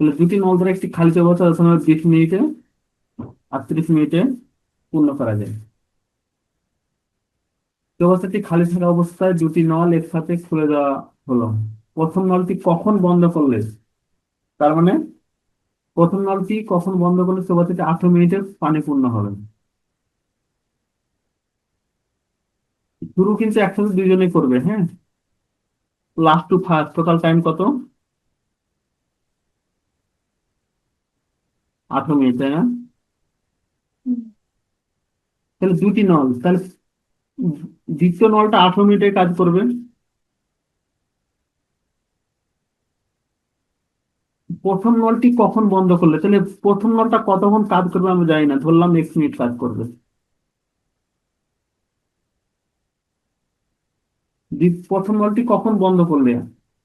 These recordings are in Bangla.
তাহলে দুটি নল দ্বারা একটি খালি চৌবাচ্চা যথাসম্ভব বিশ মিনিটে, আটত্রিশ মিনিটে পূর্ণ করা যায়। চৌবাচ্চাটি খালি থাকা অবস্থায় দুটি নল একসাথে খুলে দেওয়া হলো। প্রথম নলটি কখন বন্ধ করলে? তার মানে প্রথম নলটি কখন বন্ধ করলে? চৌবাচ্চাটি আঠারো মিনিটে পানি পূর্ণ হবে। শুরু কিন্তু একসাথে দুইজনেই করবে হ্যাঁ? Last two first total time কত? আঠারো মিনিট, তাই না? তাহলে দুটি নল, তাহলে দ্বিতীয় নলটা আঠারো মিনিটে কাজ করবে। প্রথম নলটি কখন বন্ধ করলে? তাহলে প্রথম নলটা কতক্ষণ কাজ করবে আমি জানি না, ধরলাম এক্স মিনিট কাজ করবে। প্রথম নলটি কখন বন্ধ করলে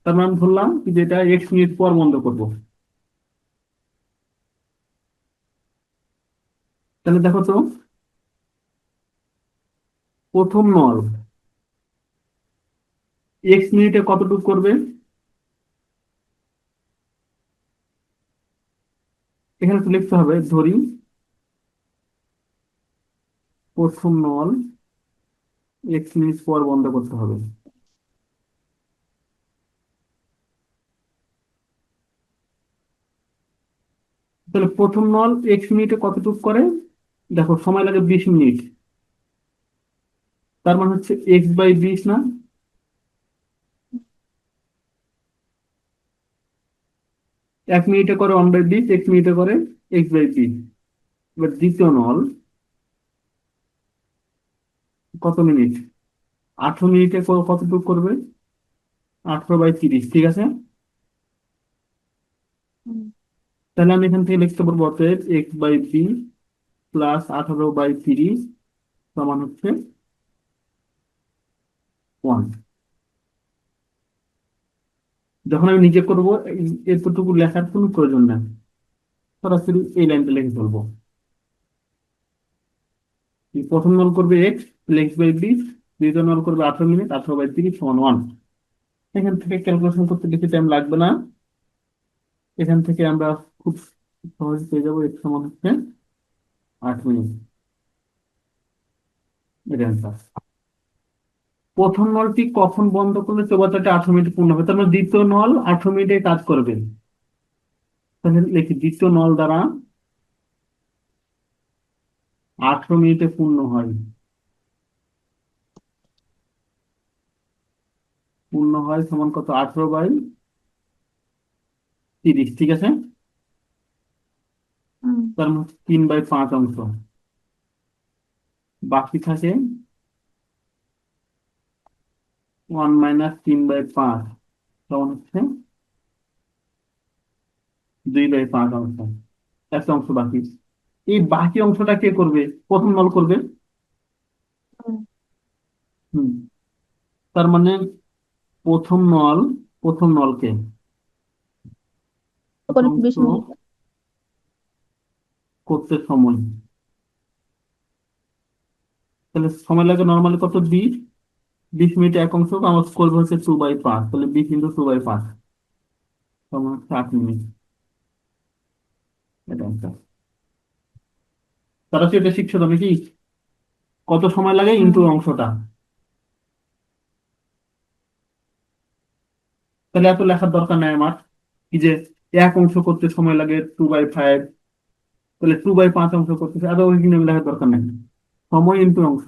তার মানে আমি ধরলাম কি যেটা এক্স মিনিট পর বন্ধ করব। তাহলে দেখো তো। প্রথম নল। এক্স মিনিটে কতটুকু করবে? এখানে তো লিখতে হবে, ধরি। প্রথম নল এক্স মিনিট পর বন্ধ করতে হবে। তাহলে প্রথম নল এক্স মিনিটে কতটুকু করে? দেখো সময় লাগে বিশ মিনিট। তার মানে হচ্ছে এক্স বাই বিশ না? এক মিনিটে করে ওয়ান বাই বিশ এক মিনিটে করে এক্স বাই বিশ। এবার দ্বিতীয় নল। কত মিনিট? আঠারো মিনিটে কতটুকু করবে? আঠারো বাই তিরিশ ঠিক আছে? তাহলে আমি এখান থেকে লিখতে পারব অতএব এক্স বাই বি প্লাস আঠারো বাই তিরিশ সমান হচ্ছে ওয়ান যখন আমি নিজে করব এতটুকু লেখার কোনো প্রয়োজন নেই। সরাসরি এই লাইনটা লিখে ফেলব। প্রথম নল করবে এক্স এক্স বাই বি দ্বিতীয় নল করবে আঠারো মিনিট, আঠারো বাই তিরিশ সমান ওয়ান এখান থেকে ক্যালকুলেশন করতে বেশি টাইম লাগবে না। এখান থেকে আমরা খুব সহজে পেয়ে যাব এক্স সমান হচ্ছে আট মিনিট এটা answer। প্রথম নলটি কখন বন্ধ করলে চৌবাচ্চাটা আঠারো মিনিট পূর্ণ হবে? তার মানে দ্বিতীয় নল আঠারো মিনিটে কাজ করবে। তাহলে লিখি, দ্বিতীয় নল দ্বারা আঠারো মিনিটে পূর্ণ হয়। পূর্ণ হয় সমান কত? আঠারো বাই তিরিশ, ঠিক আছে? তার মানে তিন বাই পাঁচ অংশ। বাকি থাকে ওয়ান মাইনাস তিন বাই পাঁচ। সমান হচ্ছে দুই বাই পাঁচ অংশ। একটা অংশ বাকি। এই বাকি অংশটা কে করবে? প্রথম নল করবে? হুম। তার মানে প্রথম নল প্রথম নলকে করতে সময়। তাহলে সময় লাগে নর্মালি কত? বিশ। বিশ মিনিটে এক অংশ আমার করবে হচ্ছে টু বাই পাঁচ তাহলে বিশ ইন্টু টু বাই পাঁচ সমান হচ্ছে মিনিট। এটা। তারা তো এটা শিখছো তো নাকি কত সময় লাগে ইন্টু অংশটা? তাহলে এত লেখার দরকার নাই আমার। কি যে এক অংশ করতে সময় লাগে টু বাই ফাইভ তাহলে টু বাই পাঁচ অংশ করতেছে এত ওইখানে লেখার দরকার নাই। সময় ইন্টু অংশ।